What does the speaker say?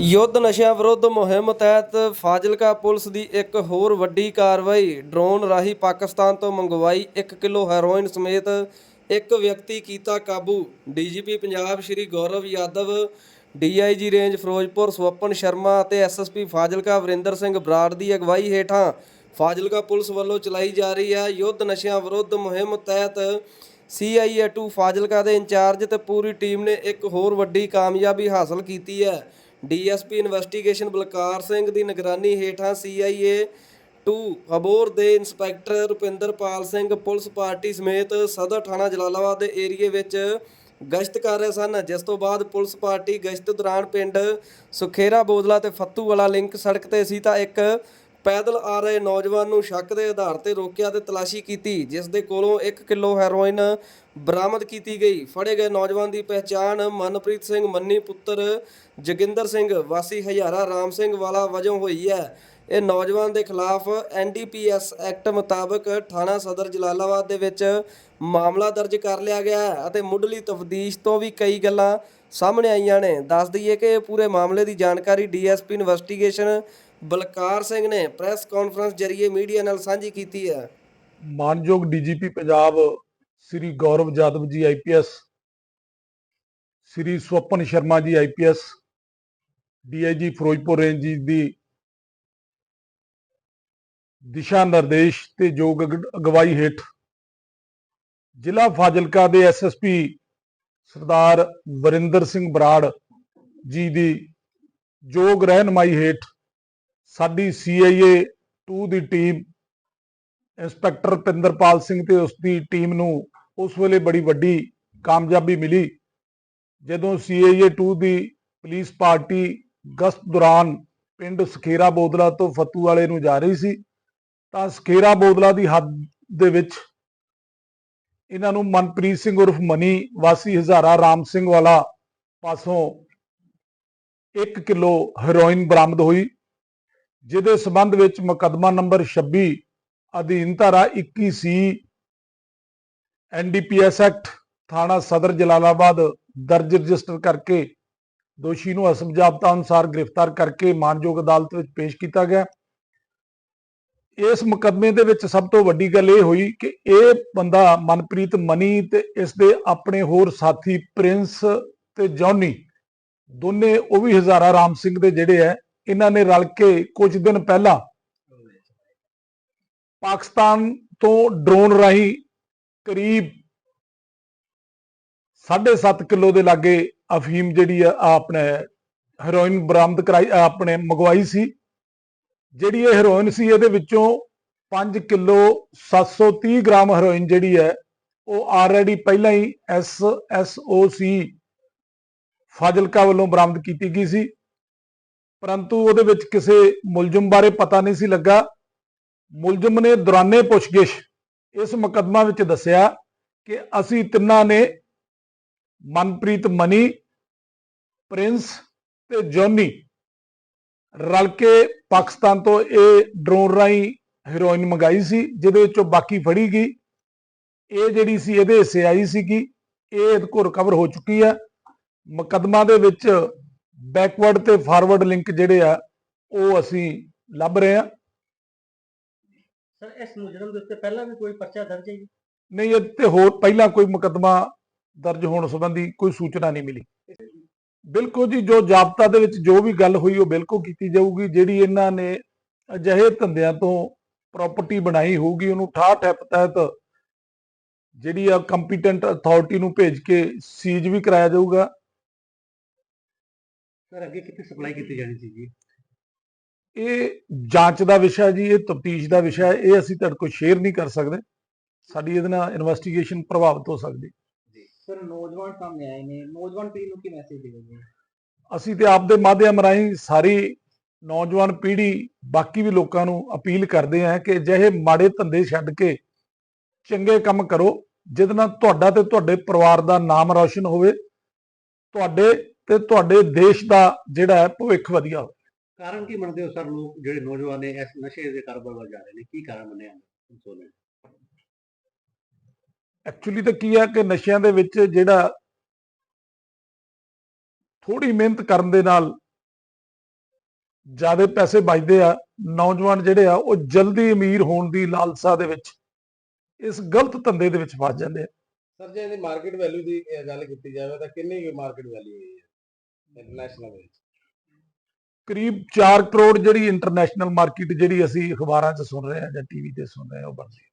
ਯੁੱਧ ਨਸ਼ਿਆਂ ਵਿਰੁੱਧ ਮੁਹਿੰਮ ਤਹਿਤ ਫਾਜ਼ਿਲਕਾ ਪੁਲਿਸ ਦੀ ਇੱਕ ਹੋਰ ਵੱਡੀ ਕਾਰਵਾਈ, ਡਰੋਨ ਰਾਹੀਂ ਪਾਕਿਸਤਾਨ ਤੋਂ ਮੰਗਵਾਈ 1 ਕਿਲੋ ਹੈਰੋਇਨ ਸਮੇਤ ਇੱਕ ਵਿਅਕਤੀ ਕੀਤਾ ਕਾਬੂ। DGP Punjab Shri Gaurav Yadav, DIG range Firozpur, Swapan Sharma ਅਤੇ ਐਸਐਸਪੀ ਫਾਜ਼ਿਲਕਾ ਵਰਿੰਦਰ ਸਿੰਘ ਬਰਾੜ ਦੀ ਅਗਵਾਈ ਹੇਠਾਂ ਫਾਜ਼ਿਲਕਾ ਪੁਲਿਸ ਵੱਲੋਂ ਚਲਾਈ ਜਾ ਰਹੀ ਹੈ ਯੁੱਧ ਨਸ਼ਿਆਂ ਵਿਰੁੱਧ ਮੁਹਿੰਮ ਤਹਿਤ ਸੀਆਈਏ 2 ਫਾਜ਼ਿਲਕਾ ਦੇ ਇੰਚਾਰਜ ਤੇ ਪੂਰੀ ਟੀਮ ਨੇ ਇੱਕ ਹੋਰ ਵੱਡੀ ਕਾਮਯਾਬੀ ਹਾਸਲ ਕੀਤੀ ਹੈ। ਡੀਐਸਪੀ ਇਨਵੈਸਟੀਗੇਸ਼ਨ ਬਲਕਾਰ ਸਿੰਘ ਦੀ ਨਿਗਰਾਨੀ ਹੇਠਾਂ ਸੀਆਈਏ 2 ਹਬੋਰ ਦੇ inspector Rupinderpal Singh police party ਸਮੇਤ ਸਦਰ ਥਾਣਾ ਜਲਾਲਾਬਾਦ ਦੇ ਏਰੀਏ ਵਿੱਚ ਗਸ਼ਤ ਕਰ ਰਹੇ ਸਨ। ਜਿਸ ਤੋਂ ਬਾਅਦ ਪੁਲਿਸ ਪਾਰਟੀ ਗਸ਼ਤ ਦੌਰਾਨ ਪਿੰਡ ਸੁਖੇਰਾ ਬੋਦਲਾ ਤੇ ਫੱਤੂ ਵਾਲਾ ਲਿੰਕ ਸੜਕ ਤੇ ਸੀ ਤਾਂ ਇੱਕ ਪੈਦਲ ਆ ਰਹੇ ਨੌਜਵਾਨ ਨੂੰ ਸ਼ੱਕ ਦੇ ਆਧਾਰ ਤੇ ਰੋਕਿਆ ਤੇ ਤਲਾਸ਼ੀ ਕੀਤੀ, ਜਿਸ ਦੇ ਕੋਲੋਂ 1 ਕਿਲੋ ਹੈਰੋਇਨ ਬਰਾਮਦ ਕੀਤੀ ਗਈ। ਫੜੇ ਗਏ ਨੌਜਵਾਨ ਦੀ ਪਹਿਚਾਣ ਮਨਪ੍ਰੀਤ ਸਿੰਘ ਮੰਨੀ ਪੁੱਤਰ ਜੋਗਿੰਦਰ ਸਿੰਘ, ਵਾਸੀ ਹਜ਼ਾਰਾ ਰਾਮ ਸਿੰਘ ਵਾਲਾ ਵਜੋਂ ਹੋਈ ਹੈ। ਇਹ ਨੌਜਵਾਨ ਦੇ ਖਿਲਾਫ ਐਨਡੀਪੀਐਸ ਐਕਟ ਮੁਤਾਬਕ ਥਾਣਾ ਸਦਰ ਜਲਾਲਾਬਾਦ ਦੇ ਵਿੱਚ ਮਾਮਲਾ ਦਰਜ ਕਰ ਲਿਆ ਗਿਆ ਹੈ ਅਤੇ ਮੁੱਢਲੀ ਤਫਦੀਸ਼ ਤੋਂ ਵੀ ਕਈ ਗੱਲਾਂ ਸਾਹਮਣੇ ਆਈਆਂ ਨੇ। ਦੱਸ ਦਈਏ ਕਿ ਇਹ ਪੂਰੇ ਮਾਮਲੇ ਦੀ ਜਾਣਕਾਰੀ ਡੀਐਸਪੀ ਇਨਵੈਸਟੀਗੇਸ਼ਨ ਬਲਕਾਰ ਸਿੰਘ ਨੇ ਪ੍ਰੈਸ ਕਾਨਫਰੰਸ ਜਰੀਏ ਮੀਡੀਆ ਨਾਲ ਸਾਂਝੀ ਕੀਤੀ ਹੈ। ਮਾਨਯੋਗ ਡੀਜੀਪੀ ਪੰਜਾਬ ਸ੍ਰੀ ਗੌਰਵ ਜਾਦਵ ਜੀ ਆਈਪੀਐਸ ਸ੍ਰੀ Swapan Sharma ji IPS DIG Ferozepur range ਜੀ ਦੀ ਦਿਸ਼ਾ ਨਿਰਦੇਸ਼ ਤੇ ਯੋਗ ਅਗ- ਅਗਵਾਈ ਹੇਠ ਜ਼ਿਲ੍ਹਾ ਫਾਜ਼ਿਲਕਾ ਦੇ ਐਸਐਸਪੀ ਸਰਦਾਰ ਵਰਿੰਦਰ ਸਿੰਘ ਬਰਾੜ ਜੀ ਦੀ ਯੋਗ ਰਹਿਨਮਾਈ ਹੇਠ ਸਾਡੀ ਸੀਆਈਏ 2 ਦੀ ਟੀਮ ਇੰਸਪੈਕਟਰ ਪਿੰਦਰਪਾਲ ਸਿੰਘ ਤੇ ਉਸ ਦੀ ਟੀਮ ਨੂੰ ਉਸ ਵੇਲੇ ਬੜੀ ਵੱਡੀ ਕਾਮਯਾਬੀ ਮਿਲੀ। ਜਦੋਂ ਸੀਏਏ 2 ਦੀ ਪੁਲਿਸ ਪਾਰਟੀ ਗਸ਼ਤ ਦੌਰਾਨ ਪਿੰਡ ਸਖੇਰਾ ਬੋਦਲਾ ਤੋਂ ਫਤੂ ਵਾਲੇ ਨੂੰ ਜਾ ਰਹੀ ਸੀ, ਤਾਂ ਸਖੇਰਾ ਬੋਦਲਾ ਦੀ ਹੱਦ ਦੇ ਵਿੱਚ ਇਹਨਾਂ ਨੂੰ ਮਨਪ੍ਰੀਤ ਸਿੰਘ ਉਰਫ ਮਨੀ, ਵਾਸੀ ਹਜ਼ਾਰਾ ਰਾਮ ਸਿੰਘ ਵਾਲਾ ਪਾਸੋਂ 1 ਕਿਲੋ ਹੈਰੋਇਨ ਬਰਾਮਦ ਹੋਈ। ਜਿਹਦੇ ਸਬੰਧ ਵਿੱਚ ਮੁਕੱਦਮਾ ਨੰਬਰ 26 ਅਧੀਨ ਧਾਰਾ 21 ਸੀ ਐਨਡੀਪੀਐਸ ਐਕਟ ਥਾਣਾ ਸਦਰ ਜਲਾਲਾਬਾਦ ਦਰਜ ਰਜਿਸਟਰ ਕਰਕੇ ਦੋਸ਼ੀ ਨੂੰ ਅਸਮ ਜ਼ਾਬਤਾ ਅਨੁਸਾਰ ਗ੍ਰਿਫਤਾਰ ਕਰਕੇ ਮਾਨਯੋਗ ਅਦਾਲਤ ਵਿੱਚ ਪੇਸ਼ ਕੀਤਾ ਗਿਆ। ਇਸ ਮੁਕੱਦਮੇ ਦੇ ਵਿੱਚ ਸਭ ਤੋਂ ਵੱਡੀ ਗੱਲ ਇਹ ਹੋਈ ਕਿ ਇਹ ਬੰਦਾ ਮਨਪ੍ਰੀਤ ਮਨੀ ਤੇ ਇਸ ਦੇ ਆਪਣੇ ਹੋਰ ਸਾਥੀ ਪ੍ਰਿੰਸ ਤੇ ਜੌਨੀ, ਦੋਨੇ ਉਹ ਵੀ ਹਜ਼ਾਰਾ ਰਾਮ ਸਿੰਘ ਦੇ ਜਿਹੜੇ ਆ ਇਹਨਾਂ ਨੇ ਰਲ ਕੇ ਕੁਝ ਦਿਨ ਪਹਿਲਾਂ ਪਾਕਿਸਤਾਨ ਤੋਂ ਡਰੋਨ ਰਾਹੀਂ ਕਰੀਬ 7.5 ਕਿਲੋ ਦੇ ਲਾਗੇ ਅਫੀਮ ਜਿਹੜੀ ਆ ਆਪਣੇ ਹੈਰੋਇਨ ਬਰਾਮਦ ਕਰਾਈ ਆਪਣੇ ਮੰਗਵਾਈ ਸੀ। ਜਿਹੜੀ ਇਹ ਹੈਰੋਇਨ ਸੀ, ਇਹਦੇ ਵਿੱਚੋਂ 5 ਕਿਲੋ 730 ਗ੍ਰਾਮ ਹੈਰੋਇਨ ਜਿਹੜੀ ਹੈ, ਉਹ ਆਲਰੇਡੀ ਪਹਿਲਾਂ ਹੀ S S O C Fazilka ਵੱਲੋਂ ਬਰਾਮਦ ਕੀਤੀ ਗਈ ਸੀ। ਪਰੰਤੂ ਉਹਦੇ ਵਿੱਚ ਕਿਸੇ ਮੁਲਜ਼ਮ ਬਾਰੇ ਪਤਾ ਨਹੀਂ ਸੀ ਲੱਗਾ। ਮੁਲਜ਼ਮ ਨੇ ਦੌਰਾਨੇ ਪੁੱਛਗਿਛ ਇਸ ਮੁਕੱਦਮਾ ਵਿੱਚ ਦੱਸਿਆ ਕਿ ਅਸੀਂ ਤਿੰਨਾਂ ਨੇ ਮਨਪ੍ਰੀਤ ਮਨੀ, ਪ੍ਰਿੰਸ ਤੇ ਜੌਨੀ ਰਲ ਕੇ ਪਾਕਿਸਤਾਨ ਤੋਂ ਇਹ ਡਰੋਨ ਰਾਹੀਂ ਹੈਰੋਇਨ ਮੰਗਾਈ ਸੀ, ਜਿਹਦੇ ਵਿੱਚੋਂ ਬਾਕੀ ਫੜੀ ਗਈ। ਇਹ ਜਿਹੜੀ ਸੀ, ਇਹਦੇ ਹਿੱਸੇ ਆਈ ਸੀਗੀ। ਇਹ ਇਹਦੇ ਕੋਲ ਰਿਕਵਰ ਹੋ ਚੁੱਕੀ ਹੈ ਮੁਕੱਦਮਾ ਦੇ ਵਿੱਚ ਬੈਕਵਰਡ ਤੇ ਫਾਰਵਰਡ ਲਿੰਕ ਜਿਹੜੇ ਆ ਉਹ ਅਸੀਂ ਲੱਭ ਰਹੇ ਹਾਂ। ਸਰ ਇਸ ਮੁਜਰਮ ਦੇ ਉੱਤੇ ਪਹਿਲਾਂ ਵੀ ਕੋਈ ਪਰਚਾ ਦਰਜ ਹੈ ਜੀ? ਨਹੀਂ ਇਹ ਤੇ ਹੋਰ ਪਹਿਲਾਂ ਕੋਈ ਮੁਕੱਦਮਾ ਦਰਜ ਹੋਣ ਸੰਬੰਧੀ ਕੋਈ ਸੂਚਨਾ ਨਹੀਂ ਮਿਲੀ। ਬਿਲਕੁਲ ਜੀ ਜੋ ਜਾਬਤਾ ਦੇ ਵਿੱਚ ਜੋ ਵੀ ਗੱਲ ਹੋਈ ਉਹ ਬਿਲਕੁਲ ਕੀਤੀ ਜਾਊਗੀ। ਜਿਹੜੀ ਇਹਨਾਂ ਨੇ ਅਜਿਹੇ ਧੰਦਿਆਂ ਤੋਂ ਪ੍ਰਾਪਰਟੀ ਬਣਾਈ ਹੋਊਗੀ ਉਹਨੂੰ ਠਾਹ ਠੱਪ ਤਹਿਤ ਜਿਹੜੀ ਆ ਕੰਪੀਟੈਂਟ ਅਥਾਰਟੀ ਨੂੰ ਭੇਜ ਕੇ ਸੀਜ਼ ਵੀ ਕਰਾਇਆ ਜਾਊਗਾ। ਸਰ ਅੱਗੇ ਕਿੱਥੇ ਸਪਲਾਈ ਕੀਤੀ ਜਾਣੀ ਸੀ ਜੀ? ਇਹ ਜਾਂਚ ਦਾ ਵਿਸ਼ਾ ਜੀ ਇਹ ਤਫਤੀਸ਼ ਦਾ ਵਿਸ਼ਾ ਹੈ ਇਹ ਅਸੀਂ ਤੁਹਾਡੇ ਕੋਲ ਸ਼ੇਅਰ ਨਹੀਂ ਕਰ ਸਕਦੇ। ਸਾਡੀ ਇਹਦੇ ਨਾਲ ਇਨਵੈਸਟੀਗੇਸ਼ਨ ਪ੍ਰਭਾਵਿਤ ਹੋ ਸਕਦੀ। ਜੀ। ਸਰ ਨੌਜਵਾਨ ਸਾਹਮਣੇ ਆਏ ਨੇ। ਨੌਜਵਾਨ ਪੀੜ੍ਹੀ ਨੂੰ ਕੀ ਮੈਸੇਜ ਦੇਵੋਗੇ? ਅਸੀਂ ਤੇ ਆਪ ਦੇ ਮਾਧਿਅਮ ਰਾਹੀਂ ਸਾਰੀ ਨੌਜਵਾਨ ਪੀੜ੍ਹੀ ਬਾਕੀ ਵੀ ਲੋਕਾਂ ਨੂੰ ਅਪੀਲ ਕਰਦੇ ਹਾਂ ਕਿ ਅਜਿਹੇ ਮਾੜੇ ਧੰਦੇ ਛੱਡ ਕੇ ਚੰਗੇ ਕੰਮ ਕਰੋ ਜਿਹਦੇ ਨਾਲ ਤੁਹਾਡਾ ਤੇ ਤੁਹਾਡੇ ਪਰਿਵਾਰ ਦਾ ਨਾਮ ਰੌਸ਼ਨ ਹੋਵੇ ਤੁਹਾਡੇ ਤੇ ਤੁਹਾਡੇ ਦੇਸ਼ ਦਾ ਜਿਹੜਾ ਹੈ ਭਵਿੱਖ ਵਧੀਆ ਹੋਵੇ। ਕਾਰਨ ਕੀ ਮੰਨਦੇ ਹੋ ਸਰ ਲੋਕ ਜਿਹੜੇ ਨੌਜਵਾਨ ਨੇ ਇਸ ਨਸ਼ੇ ਦੇ ਕਾਰੋਬਾਰ ਵੱਲ ਜਾ ਰਹੇ ਨੇ ਕੀ ਕਾਰਨ ਮੰਨਿਆ ਸੋਨੇ ਐਕਚੁਅਲੀ ਤਾਂ ਕੀ ਹੈ ਕਿ ਨਸ਼ਿਆਂ ਦੇ ਵਿੱਚ ਜਿਹੜਾ ਥੋੜੀ ਮਿਹਨਤ ਕਰਨ ਦੇ ਨਾਲ ਜ਼ਿਆਦਾ ਪੈਸੇ ਬਚਦੇ ਆ ਨੌਜਵਾਨ ਜਿਹੜੇ ਆ ਉਹ ਜਲਦੀ ਅਮੀਰ ਹੋਣ ਦੀ ਲਾਲਸਾ ਦੇ ਵਿੱਚ ਇਸ ਗਲਤ ਧੰਦੇ ਦੇ ਵਿੱਚ ਫਸ ਜਾਂਦੇ ਆ। ਸਰ ਜੇ ਇਹਦੀ ਮਾਰਕੀਟ ਵੈਲਿਊ ਦੀ ਗੱਲ ਕੀਤੀ ਜਾਵੇ ਤਾਂ ਕਿੰਨੀ ਮਾਰਕੀਟ ਵੈਲਿਊ ਹੈ ਇੰਟਰਨੈਸ਼ਨਲ ਵਿੱਚ। ਕਰੀਬ 4 ਕਰੋੜ ਜਿਹੜੀ ਇੰਟਰਨੈਸ਼ਨਲ ਮਾਰਕੀਟ ਜਿਹੜੀ ਅਸੀਂ ਅਖਬਾਰਾਂ 'ਚ ਸੁਣ ਰਹੇ ਹਾਂ ਜਾਂ ਟੀਵੀ ਤੇ ਸੁਣ ਰਹੇ ਹਾਂ, ਉਹ ਬਣਦੀ ਹੈ।